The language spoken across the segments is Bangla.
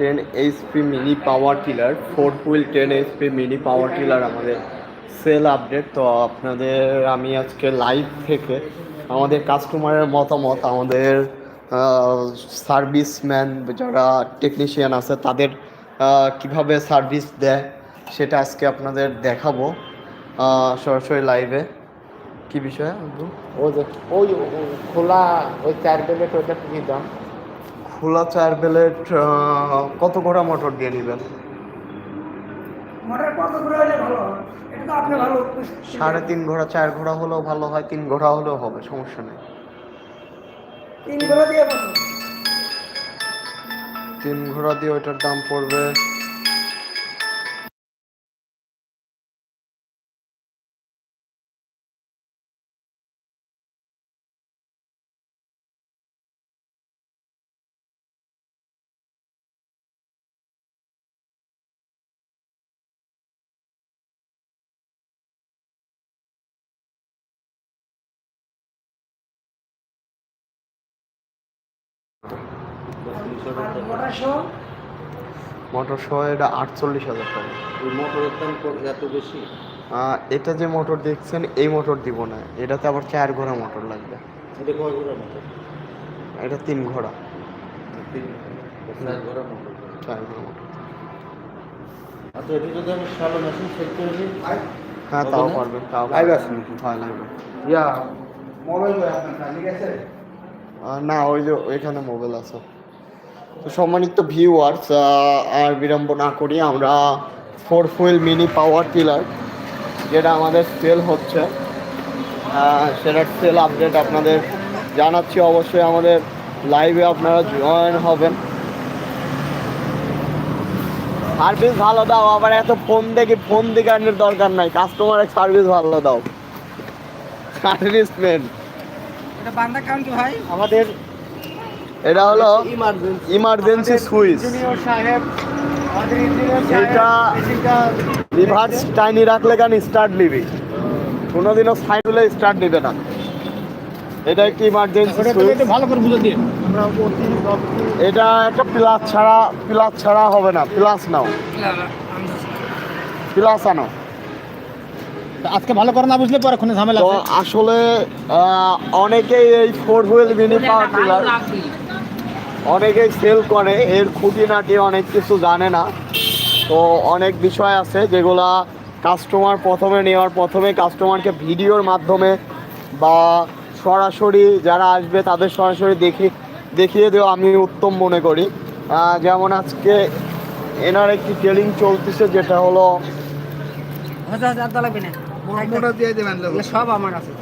Ten HP mini power tiller four wheel ten HP mini power tiller আমাদের সেল আপডেট তো আপনাদের আমি আজকে লাইভ থেকে আমাদের কাস্টমারের মতামত, আমাদের সার্ভিসম্যান যারা টেকনিশিয়ান আছে তাদের কীভাবে সার্ভিস দেয় সেটা আজকে আপনাদের দেখাবো সরাসরি লাইভে কি বিষয় ও যে, ওই ওই খোলা, ওই চার প্লেট ওইটা কি দাম খোলা চার প্লেট কত ঘোড়া মোটর দিয়ে নেবেন? সাড়ে তিন ঘোড়া চার ঘোড়া হলেও ভালো হয় তিন ঘোড়া হলেও হবে সমস্যা নেই। তিন ঘোড়া দিয়ে ওইটার দাম পড়বে মোটর সহ এটা আটচল্লিশ হাজার টাকা। ওই মোটরের দাম এত বেশি? এটা যে মোটর দেখছেন এই মোটর দিব না। এটাতে আবার চার ঘোড়া মোটর লাগবে। এটা কয় ঘোড়া মোটর? এটা তিন ঘোড়া। চার ঘোড়া মোটর। চার ঘোড়া মোটর। আচ্ছা এটি যদি আমি শ্যালো মেশিন সেট করে দিই হ্যাঁ তাও পারবেন তাও লাইভ নাকি? হ্যাঁ লাইভ ইয়া মোবাইল আপনার ঠিক আছে না, ওই যে ওইখানে মোবাইল আছে। তো সম্মানিত ভিউয়ার্স আর বিড়ম্ব না করি, আমরা four wheel mini power tiller যেটা আমাদের সেল হচ্ছে। সেটার সেল আপডেট আপনাদের জানাচ্ছি। অবশ্যই আমাদের লাইভে আপনারা জয়েন হবেন। সার্ভিস ভালো দাও, আবার এত ফোন দেখি ফোন দেখানোর দরকার নাই। কাস্টমারের সার্ভিস ভালো দাও। সার্ভিসম্যান এটা বান্দা কারণ কি ভাই। আমাদের এটা হলো ইমার্জেন্সি সুইচ সাহেব আমাদের ইঞ্জিনিয়ার এটা রিভার্স টাইনি রাখলে কেন স্টার্ট নিবি। কোনোদিনও সাইড হলে স্টার্ট নিবে না। এটা একটি ইমার্জেন্সি সুইচ ভালো করে বুঝে দিন এটা একটা প্লাস ছাড়া প্লাস ছাড়া হবে না। প্লাস নাও। প্লাস আনো। আজকে ভালো করে না বুঝলে পরে কোনো ঝামেলা তো আসলে অনেকেই এই four wheel mini power tiller অনেকেই সেল করে এর খুঁটিনাটি অনেক কিছু জানে না। তো অনেক বিষয় আছে যেগুলা কাস্টমার প্রথমে নেওয়ার প্রথমে কাস্টমারকে ভিডিওর মাধ্যমে বা সরাসরি যারা আসবে তাদের সরাসরি দেখি দেখিয়ে দেওয়া আমি উত্তম মনে করি। যেমন আজকে এনার একটি ট্রেলিং চলতেছে যেটা হলো মোটা দিয়ে দেবেন সব আমার আছে।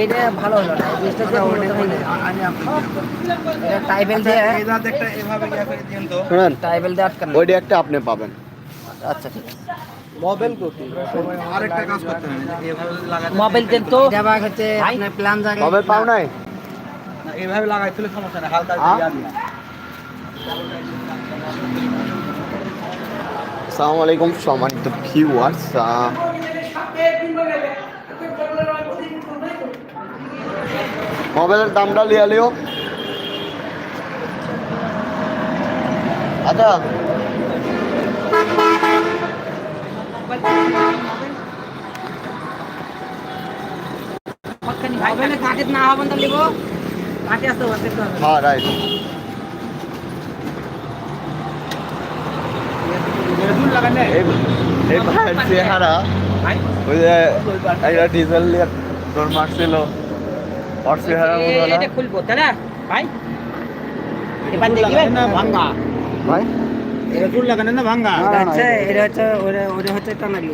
এইটা ভালো হলো না এই জিনিসটা দিয়ে উন্নত হয়নি। এটা টাইবেল দিয়ে এটা একটা এভাবে ইয়া করে দিন তো। শুনেন টাইবেল দিয়ে আটকানো। ওইটা একটা আপনি পাবেন। আচ্ছা ঠিক আছে। মোবাইল কোটি আরেকটা কাজ করতে হবে এভাবে লাগাতে মোবাইল দেন তো। হচ্ছে আপনার প্ল্যান জায়গায় মোবাইল পাও নাই? এভাবে লাগাই তুলে সমস্যা না হালকা দিয়ে। আসসালামু আলাইকুম সম্মানিত ভিউয়ার্স মোবাইলের দামটা লিয়া লিও। আচ্ছা। না হবেন আসতে হ্যাঁ রাইট মেরুন লাগানে এই এই ভাইয়ের চেহারা ওই যে একটা ডিজেল নিয়ে তোর মারছিল ওর চেহারা মতো খুলবো তাই না ভাই। এবার দেখবেন না ভাঙা ভাই? মেরুন লাগানে না ভাঙা আচ্ছা এটা- এটা হচ্ছে ওটা ওটা হচ্ছে টানারি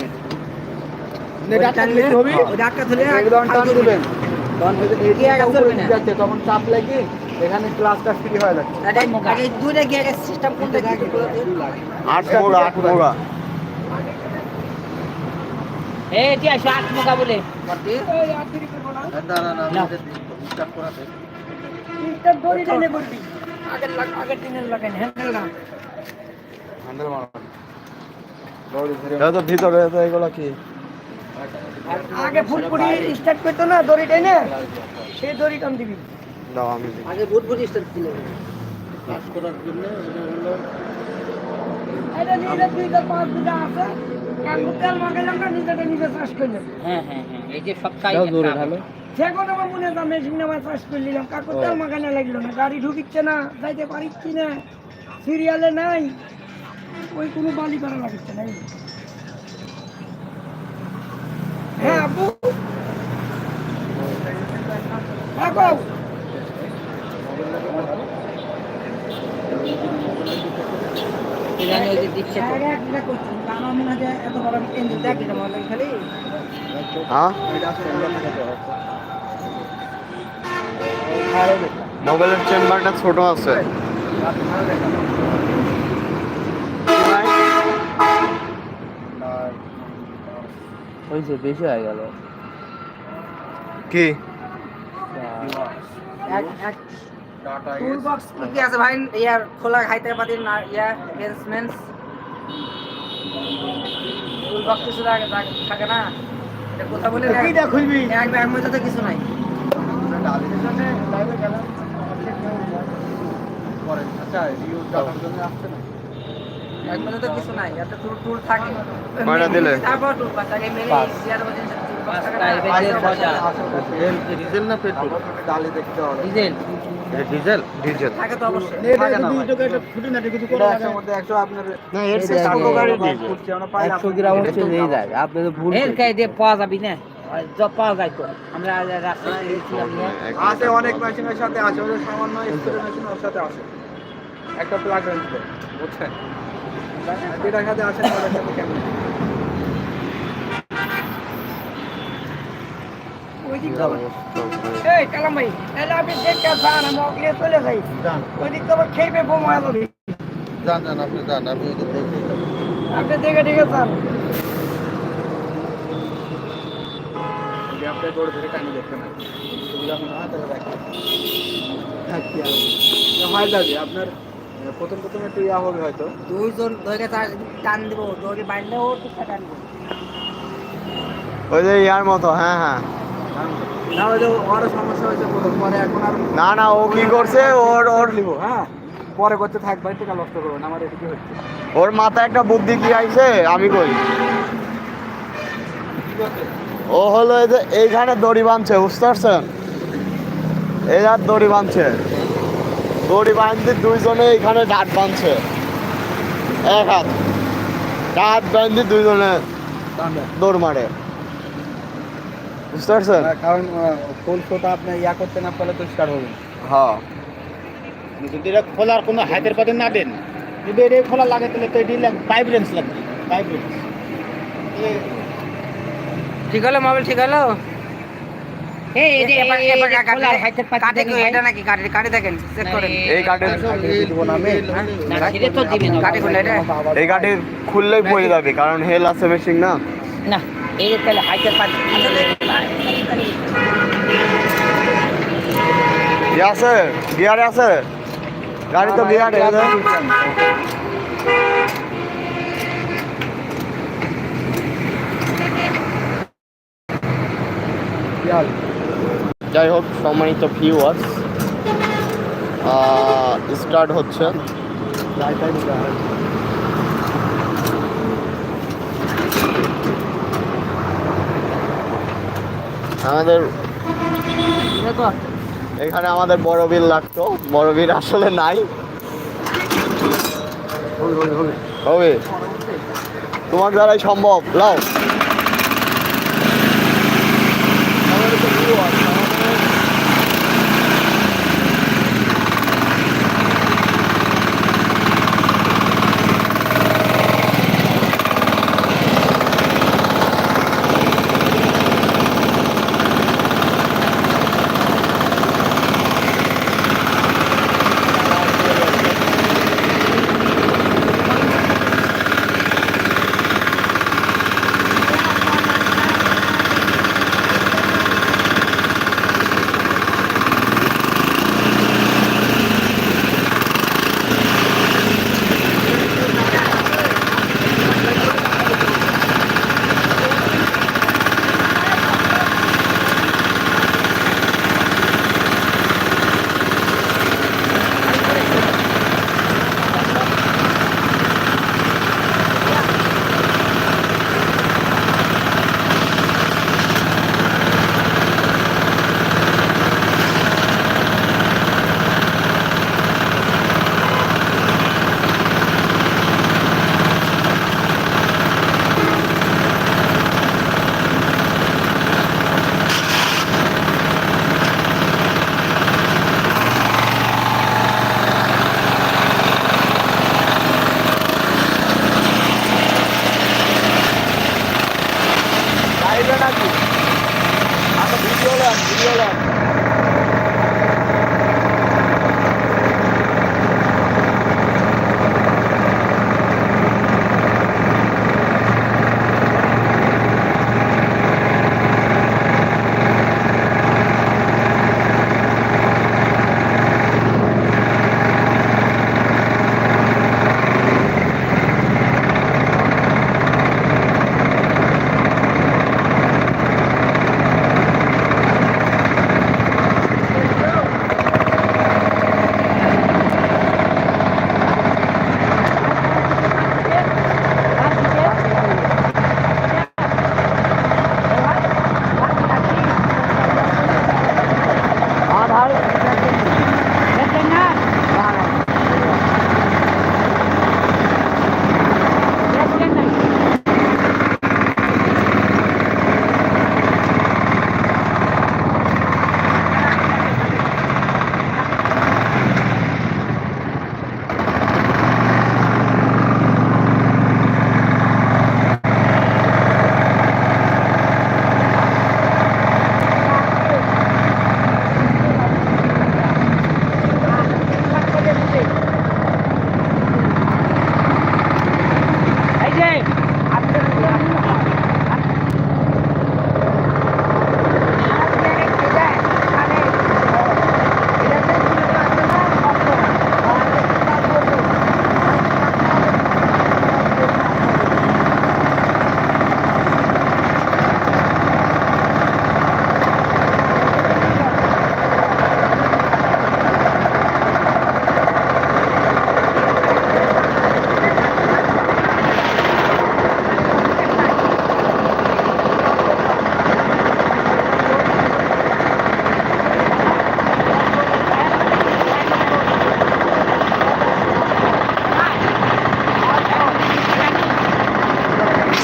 এটা টানলে হবে ওটা আটকা ধরে একদম টান দিবেন তখন যদি এই গিয়ার দিকটা চলবে উপরে না। যাচ্ছে তখন চাপ লাগে এখানে ক্লাসটা ফ্রি হয়ে যাচ্ছে। আরে আগে দুইটা গিয়ারের সিস্টেম কোনটা কি? আট মোড়া আট মোড়া। এই এটি আসো আট বলে। না না না না। স্টার্ট করাতে। দড়ি টেনে করবি আগের লাগ আগের দিনের লাগাই হ্যান্ডেল না হ্যান্ডেল মারা। এটা তো ভিতরে তো এগুলো কি? আগে ফুলপুরি স্টার্ট করতো না দড়ি টেনে? সেই দড়ি টান দিবি। দাও আমি আগে বুট বুট স্টার্ট ছিল। কাজ করার জন্য এটা হলো এটা নিজে দুইটা পাঁচ দুটা আছে কাকু তেল মাখাইলাম নিজেটা নিজে চাষ করলাম হ্যাঁ হ্যাঁ হ্যাঁ এই যে সবটাই দাও জোরে ঢালো। সে কথা আমার মনে মেশিন নামায় চাষ করে নিলাম কাকু তেল মাখানো লাগল না গাড়ি ঢুকিচ্ছে না যাইতে পারিচ্ছি না সিরিয়ালে নাই ওই কোনো বালি করা লাগছে না। হ্যাঁ আব্বু হ্যাঁ কও। জানি ওই যে দিচ্ছে তো। আগে একটা করছি, আমার মনে হয় যে এত বড় ইঞ্জিন দেখি না মনে হয় খালি হ্যাঁ মোবাইলের চেম্বারটা ছোট আছে। হয়েছে বেশি হয়ে গেল। কি? এক এক টুল বক্স কি আছে ভাই? ইয়ার খোলা খাইতে পারি না ইয়া এনসমেন্টস টুল বক্স কিছু লাগে থাকে না। এটা কথা বলে না খুলবি? এক ব্যাগ মধ্যে তো কিছু নাই। আচ্ছা রিউ টাকার জন্য আসছে না এক মধ্যে তো কিছু নাই একটা টুল টুল থাকে। কয়টা দিলে? তারপর টুল মেরে ডিজেল না পেট্রোল? ডালি দেখতে হবে ডিজেল? ডিজেল। ডিজেল থাকে তো অবশ্যই। একশো গ্রাম হচ্ছে যায় আপনি তো ভুল এর দিয়ে পাওয়া যাবি না। পাওয়া যায় তো আমরা রাস্তায় আছে অনেক মেশিনের সাথে আছে ওদের সামান্য স্প্রে মেশিন ওর সাথে আছে। একটা প্লাগ বুঝছেন যেটার সাথে আছে না সাথে কেন ওই এই কালাম ভাই তাহলে আপনি দেখতে পান আমি চলে যাই। যান। তো আবার খেয়ে বোমা যাবে যান যান আপনি যান আমি আপনি দেখে যান। যদি আপনি দৌড়ে ধরে টাইমে দেখতে না। হয় তাহলে দেখেন দাদি আপনার প্রথম প্রথম একটু ইয়া হবে হয়তো। দুইজন ধরে টান দিব দড়ি বাঁধলে ও ঠিক টানবো ওই যে ইয়ার মতো হ্যাঁ হ্যাঁ। না এখন না ও কি করছে? ওর ওর নিব হ্যাঁ পরে করতে থাকবে টাকা নষ্ট করব না আমার এদিকে হচ্ছে? ওর মাথায় একটা বুদ্ধি কি আইছে? আমি কই? ও হলো এই যে এইখানে দড়ি বাঁধছে বুঝতে পারছেন? এই আর দড়ি বাঁধছে। দড়ি বাঁধতে দুইজনে এইখানে ডাট বাঁধছে। এক হাত। ডাট বাঁধতে দুইজনে দৌড় মারে। বুঝতে পারছেন? কারণ ফুল আপনি ইয়া করতে না পারলে তো স্টার্ট হবে হ্যাঁ। যদি এটা খোলার কোনো হাতের পাতে না দেন যদি এটা খোলা লাগে তাহলে তো এটি পাইপ রেঞ্জ লাগবে পাইপ রেঞ্জ ঠিক হলো মোবাইল ঠিক হলো? খুললেই পড়ে যাবে কারণ হেল আছে মেশিন না। না এই তাহলে হাতের পাতে ইয়ে আছে? গিয়ারে আছে? গাড়ি তো গিয়ারে যাই হোক সম্মানিত ভিউয়ার্স স্টার্ট হচ্ছে। আমাদের এখানে আমাদের বড় বিল লাগতো। বড় বিল আসলে নাই। হবে। তোমার দ্বারাই সম্ভব। লাও।